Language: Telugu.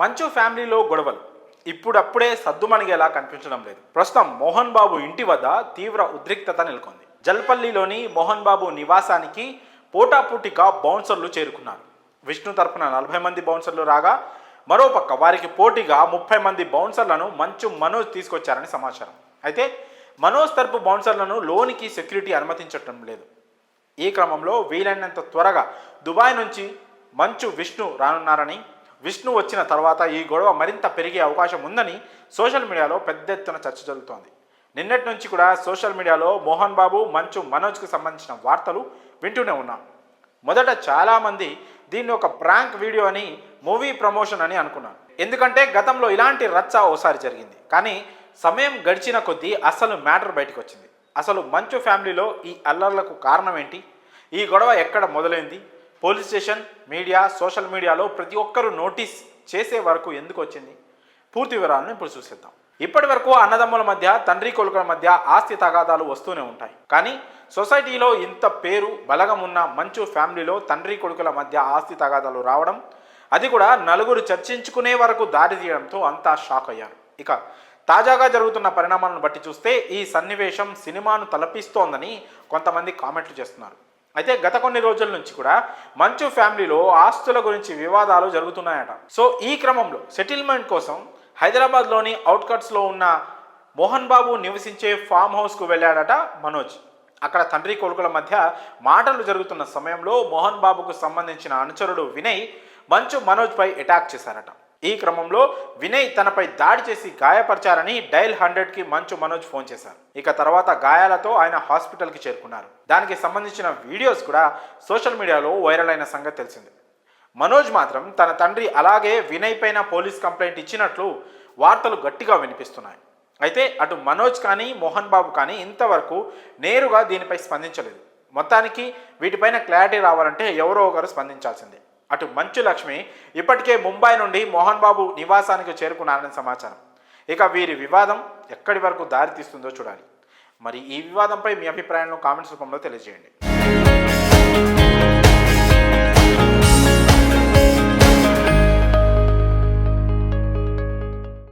మంచు ఫ్యామిలీలో గొడవలు. ఇప్పుడప్పుడే సద్దుమణిగేలా కనిపించడం లేదు. ప్రస్తుతం మోహన్ బాబు ఇంటి వద్ద తీవ్ర ఉద్రిక్తత నెలకొంది. జల్పల్లిలోని మోహన్ బాబు నివాసానికి పోటాపోటీగా బౌన్సర్లు చేరుకున్నారు. విష్ణు తరపున నలభై మంది బౌన్సర్లు రాగా మరోపక్క వారికి పోటీగా ముప్పై మంది బౌన్సర్లను మంచు మనోజ్ తీసుకొచ్చారని సమాచారం. అయితే మనోజ్ తరపు బౌన్సర్లను లోనికి సెక్యూరిటీ అనుమతించటం లేదు. ఈ క్రమంలో వీలైనంత త్వరగా దుబాయ్ నుంచి మంచు విష్ణు రానున్నారని విష్ణు వచ్చిన తర్వాత ఈ గొడవ మరింత పెరిగే అవకాశం ఉందని సోషల్ మీడియాలో పెద్ద ఎత్తున చర్చ జరుగుతోంది. నిన్నటి నుంచి కూడా సోషల్ మీడియాలో మోహన్ బాబు మంచు మనోజ్కు సంబంధించిన వార్తలు వింటూనే ఉన్నాం. మొదట చాలామంది దీన్ని ఒక ప్రాంక్ వీడియో అని మూవీ ప్రమోషన్ అని అనుకున్నాను ఎందుకంటే గతంలో ఇలాంటి రచ్చ ఓసారి జరిగింది. కానీ సమయం గడిచిన కొద్దీ అసలు మ్యాటర్ బయటకు వచ్చింది. అసలు మంచు ఫ్యామిలీలో ఈ అల్లర్లకు కారణం ఏంటి? ఈ గొడవ ఎక్కడ మొదలైంది? పోలీస్ స్టేషన్ మీడియా సోషల్ మీడియాలో ప్రతి ఒక్కరూ నోటీస్ చేసే వరకు ఎందుకు వచ్చింది? పూర్తి వివరాలను ఇప్పుడు చూసేద్దాం. ఇప్పటి వరకు అన్నదమ్ముల మధ్య తండ్రి కొడుకుల మధ్య ఆస్తి తగాదాలు వస్తూనే ఉంటాయి. కానీ సొసైటీలో ఇంత పేరు బలగం ఉన్న మంచు ఫ్యామిలీలో తండ్రి కొడుకుల మధ్య ఆస్తి తగాదాలు రావడం అది కూడా నలుగురు చర్చించుకునే వరకు దారి తీయడంతో అంతా షాక్ అయ్యారు. ఇక తాజాగా జరుగుతున్న పరిణామాలను బట్టి చూస్తే ఈ సన్నివేశం సినిమాను తలపిస్తోందని కొంతమంది కామెంట్లు చేస్తున్నారు. అయితే గత కొన్ని రోజుల నుంచి కూడా మంచు ఫ్యామిలీలో ఆస్తుల గురించి వివాదాలు జరుగుతున్నాయట. సో ఈ క్రమంలో సెటిల్మెంట్ కోసం హైదరాబాద్లోని అవుట్కట్స్లో ఉన్న మోహన్ బాబు నివసించే ఫామ్ హౌస్కు వెళ్ళాడట మనోజ్. అక్కడ తండ్రి కొడుకుల మధ్య మాటలు జరుగుతున్న సమయంలో మోహన్ బాబుకు సంబంధించిన అనుచరుడు వినయ్ మంచు మనోజ్పై అటాక్ చేశారట. ఈ క్రమంలో వినయ్ తనపై దాడి చేసి గాయపరిచారని డైల్ హండ్రెడ్కి మంచు మనోజ్ ఫోన్ చేశారు. ఇక తర్వాత గాయాలతో ఆయన హాస్పిటల్కి చేరుకున్నారు. దానికి సంబంధించిన వీడియోస్ కూడా సోషల్ మీడియాలో వైరల్ అయిన సంగతి తెలిసింది. మనోజ్ మాత్రం తన తండ్రి అలాగే వినయ్ పైన పోలీస్ కంప్లైంట్ ఇచ్చినట్లు వార్తలు గట్టిగా వినిపిస్తున్నాయి. అయితే అటు మనోజ్ కానీ మోహన్ బాబు కానీ ఇంతవరకు నేరుగా దీనిపై స్పందించలేదు. మొత్తానికి వీటిపైన క్లారిటీ రావాలంటే ఎవరో ఒకరు స్పందించాల్సిందే. అటు మంచు లక్ష్మి ఇప్పటికే ముంబై నుండి మోహన్ బాబు నివాసానికి చేరుకున్నారని సమాచారం. ఇక వీరి వివాదం ఎక్కడి వరకు దారి తీస్తుందో చూడాలి. మరి ఈ వివాదంపై మీ అభిప్రాయాలను కామెంట్స్ రూపంలో తెలియజేయండి.